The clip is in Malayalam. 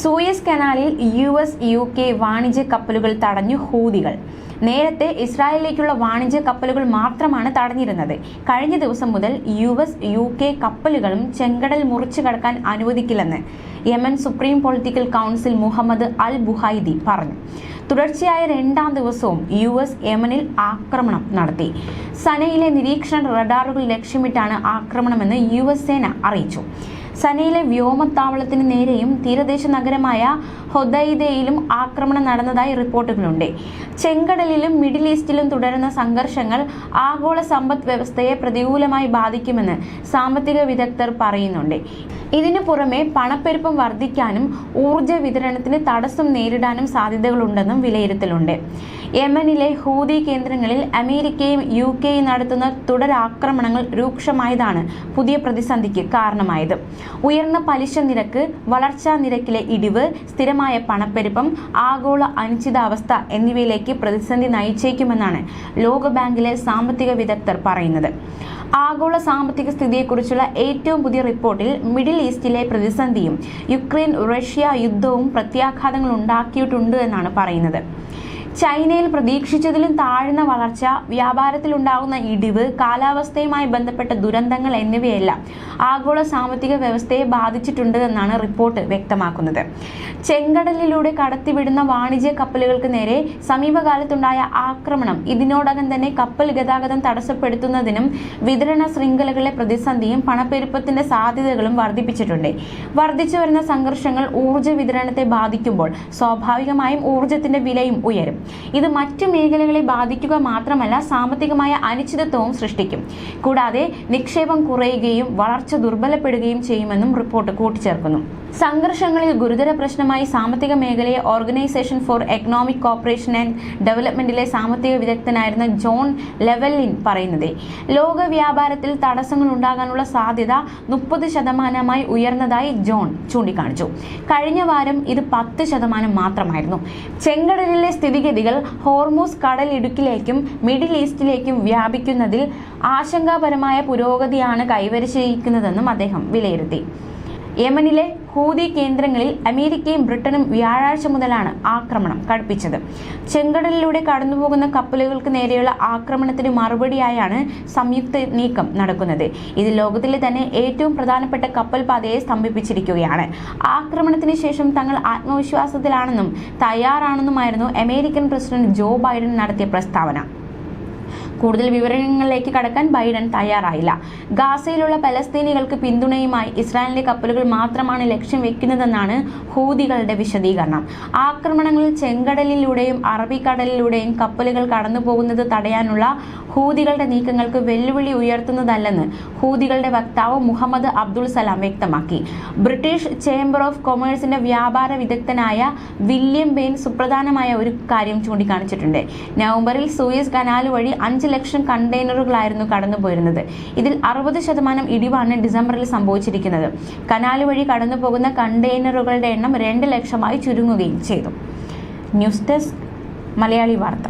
സൂയസ് കനാലിൽ യു എസ് യു കെ വാണിജ്യ കപ്പലുകൾ തടഞ്ഞു ഹൂതികൾ. നേരത്തെ ഇസ്രായേലിലേക്കുള്ള വാണിജ്യ കപ്പലുകൾ മാത്രമാണ് തടഞ്ഞിരുന്നത്. കഴിഞ്ഞ ദിവസം മുതൽ യു എസ് യു കെ കപ്പലുകളും ചെങ്കടൽ മുറിച്ചു കടക്കാൻ അനുവദിക്കില്ലെന്ന് Yemen Supreme Political Council Muhammad al Bukhaiti പറഞ്ഞു. തുടർച്ചയായ രണ്ടാം ദിവസവും യു എസ് യമനിൽ ആക്രമണം നടത്തി. സനയിലെ നിരീക്ഷണ റഡാറുകൾ ലക്ഷ്യമിട്ടാണ് ആക്രമണമെന്ന് യു എസ് സേന അറിയിച്ചു. സനയിലെ വ്യോമത്താവളത്തിന് നേരെയും തീരദേശ നഗരമായ ഹൊദൈദയിലും ആക്രമണം നടന്നതായി റിപ്പോർട്ടുകളുണ്ട്. ചെങ്കടലിലും മിഡിൽ ഈസ്റ്റിലും തുടരുന്ന സംഘർഷങ്ങൾ ആഗോള സമ്പദ് വ്യവസ്ഥയെ പ്രതികൂലമായി ബാധിക്കുമെന്ന് സാമ്പത്തിക വിദഗ്ധർ പറയുന്നുണ്ട്. ഇതിനു പുറമെ പണപ്പെരുപ്പം വർദ്ധിക്കാനും ഊർജ വിതരണത്തിന് തടസ്സം നേരിടാനും സാധ്യതകളുണ്ടെന്നും വിലയിരുത്തലുണ്ട്. യമനിലെ ഹൂതി കേന്ദ്രങ്ങളിൽ അമേരിക്കയും യു കെയും നടത്തുന്ന തുടരാക്രമണങ്ങൾ രൂക്ഷമായതാണ് പുതിയ പ്രതിസന്ധിക്ക് കാരണമായത്. ഉയർന്ന പലിശ നിരക്ക് വളർച്ചാ നിരക്കിലെ ഇടിവ് സ്ഥിരമായ പണപ്പെരുപ്പം ആഗോള അനിശ്ചിതാവസ്ഥ എന്നിവയിലേക്ക് പ്രതിസന്ധി നയിച്ചേക്കുമെന്നാണ് ലോകബാങ്കിലെ സാമ്പത്തിക വിദഗ്ധർ പറയുന്നത്. ആഗോള സാമ്പത്തിക സ്ഥിതിയെക്കുറിച്ചുള്ള ഏറ്റവും പുതിയ റിപ്പോർട്ടിൽ മിഡിൽ ഈസ്റ്റിലെ പ്രതിസന്ധിയും യുക്രൈൻ റഷ്യ യുദ്ധവും പ്രത്യാഘാതങ്ങൾ ഉണ്ടാക്കിയിട്ടുണ്ട് എന്നാണ് പറയുന്നത്. ചൈനയിൽ പ്രതീക്ഷിച്ചതിലും താഴ്ന്ന വളർച്ച വ്യാപാരത്തിലുണ്ടാകുന്ന ഇടിവ് കാലാവസ്ഥയുമായി ബന്ധപ്പെട്ട ദുരന്തങ്ങൾ എന്നിവയെല്ലാം ആഗോള സാമ്പത്തിക വ്യവസ്ഥയെ ബാധിച്ചിട്ടുണ്ട് എന്നാണ് റിപ്പോർട്ട് വ്യക്തമാക്കുന്നത്. ചെങ്കടലിലൂടെ കടത്തിവിടുന്ന വാണിജ്യ കപ്പലുകൾക്ക് നേരെ സമീപകാലത്തുണ്ടായ ആക്രമണം ഇതിനോടകം തന്നെ കപ്പൽ ഗതാഗതം തടസ്സപ്പെടുത്തുന്നതിനും വിതരണ ശൃംഖലകളിലെ പ്രതിസന്ധിയും പണപ്പെരുപ്പത്തിന്റെ സാധ്യതകളും വർദ്ധിപ്പിച്ചിട്ടുണ്ട്. വർദ്ധിച്ചു വരുന്ന സംഘർഷങ്ങൾ ഊർജ വിതരണത്തെ ബാധിക്കുമ്പോൾ സ്വാഭാവികമായും ഊർജത്തിന്റെ വിലയും ഉയരും. ഇത് മറ്റു മേഖലകളെ ബാധിക്കുക മാത്രമല്ല സാമ്പത്തികമായ അനിശ്ചിതത്വവും സൃഷ്ടിക്കും. കൂടാതെ നിക്ഷേപം കുറയുകയും വളർച്ച ദുർബലപ്പെടുകയും ചെയ്യുമെന്നും റിപ്പോർട്ട് കൂട്ടിച്ചേർക്കുന്നു. സംഘർഷങ്ങളിൽ ഗുരുതര പ്രശ്നമായി സാമ്പത്തിക മേഖലയെ Organisation for Economic Cooperation and ഡെവലപ്മെന്റിലെ സാമ്പത്തിക വിദഗ്ധനായിരുന്ന ജോൺ ലെവലിൻ പറയുന്നത് ലോക വ്യാപാരത്തിൽ തടസ്സങ്ങൾ ഉണ്ടാകാനുള്ള സാധ്യത മുപ്പത് ശതമാനമായി ഉയർന്നതായി ജോൺ ചൂണ്ടിക്കാണിച്ചു. കഴിഞ്ഞ വാരം ഇത് പത്ത് ശതമാനം മാത്രമായിരുന്നു. ചെങ്കടലിലെ സ്ഥിതിഗതികൾ ഹോർമൂസ് കടലിടുക്കിലേക്കും മിഡിൽ ഈസ്റ്റിലേക്കും വ്യാപിക്കുന്നതിൽ ആശങ്കാപരമായ പുരോഗതിയാണ് കൈവരിച്ചിരിക്കുന്നതെന്നും അദ്ദേഹം വിലയിരുത്തി. യമനിലെ ഹൂതി കേന്ദ്രങ്ങളിൽ അമേരിക്കയും ബ്രിട്ടനും വ്യാഴാഴ്ച മുതലാണ് ആക്രമണം കടുപ്പിച്ചത്. ചെങ്കടലിലൂടെ കടന്നുപോകുന്ന കപ്പലുകൾക്ക് നേരെയുള്ള ആക്രമണത്തിന് മറുപടിയായാണ് സംയുക്ത നീക്കം നടക്കുന്നത്. ഇത് ലോകത്തിലെ തന്നെ ഏറ്റവും പ്രധാനപ്പെട്ട കപ്പൽ പാതയെ സ്തംഭിപ്പിച്ചിരിക്കുകയാണ്. ആക്രമണത്തിന് ശേഷം തങ്ങൾ ആത്മവിശ്വാസത്തിലാണെന്നും തയ്യാറാണെന്നുമായിരുന്നു അമേരിക്കൻ പ്രസിഡന്റ് ജോ ബൈഡൻ നടത്തിയ പ്രസ്താവന. കൂടുതൽ വിവരങ്ങളിലേക്ക് കടക്കാൻ ബൈഡൻ തയ്യാറായില്ല. ഗാസയിലുള്ള പലസ്തീനികൾക്ക് പിന്തുണയുമായി ഇസ്രായേലിന്റെ കപ്പലുകൾ മാത്രമാണ് ലക്ഷ്യം വെക്കുന്നതെന്നാണ് ഹൂതികളുടെ വിശദീകരണം. ആക്രമണങ്ങളിൽ ചെങ്കടലിലൂടെയും അറബിക്കടലിലൂടെയും കപ്പലുകൾ കടന്നു പോകുന്നത് തടയാനുള്ള ഹൂതികളുടെ നീക്കങ്ങൾക്ക് വെല്ലുവിളി ഉയർത്തുന്നതല്ലെന്ന് ഹൂതികളുടെ വക്താവ് മുഹമ്മദ് അബ്ദുൾ സലാം വ്യക്തമാക്കി. ബ്രിട്ടീഷ് ചേംബർ ഓഫ് കൊമേഴ്സിന്റെ വ്യാപാര വിദഗ്ധനായ വില്യം ബെയിൻ സുപ്രധാനമായ ഒരു കാര്യം ചൂണ്ടിക്കാണിച്ചിട്ടുണ്ട്. നവംബറിൽ സൂയസ് കനാൽ വഴി അഞ്ച് ലക്ഷം കണ്ടെയ്നറുകളായിരുന്നു കടന്നുപോയിരുന്നത്. ഇതിൽ അറുപത് ശതമാനം ഇടിവാണ് ഡിസംബറിൽ സംഭവിച്ചിരിക്കുന്നത്. കനാൽ വഴി കടന്നു പോകുന്ന കണ്ടെയ്നറുകളുടെ എണ്ണം രണ്ട് ലക്ഷമായി ചുരുങ്ങുകയും ചെയ്തു. ന്യൂസ് ഡെസ്ക് മലയാളി വാർത്ത.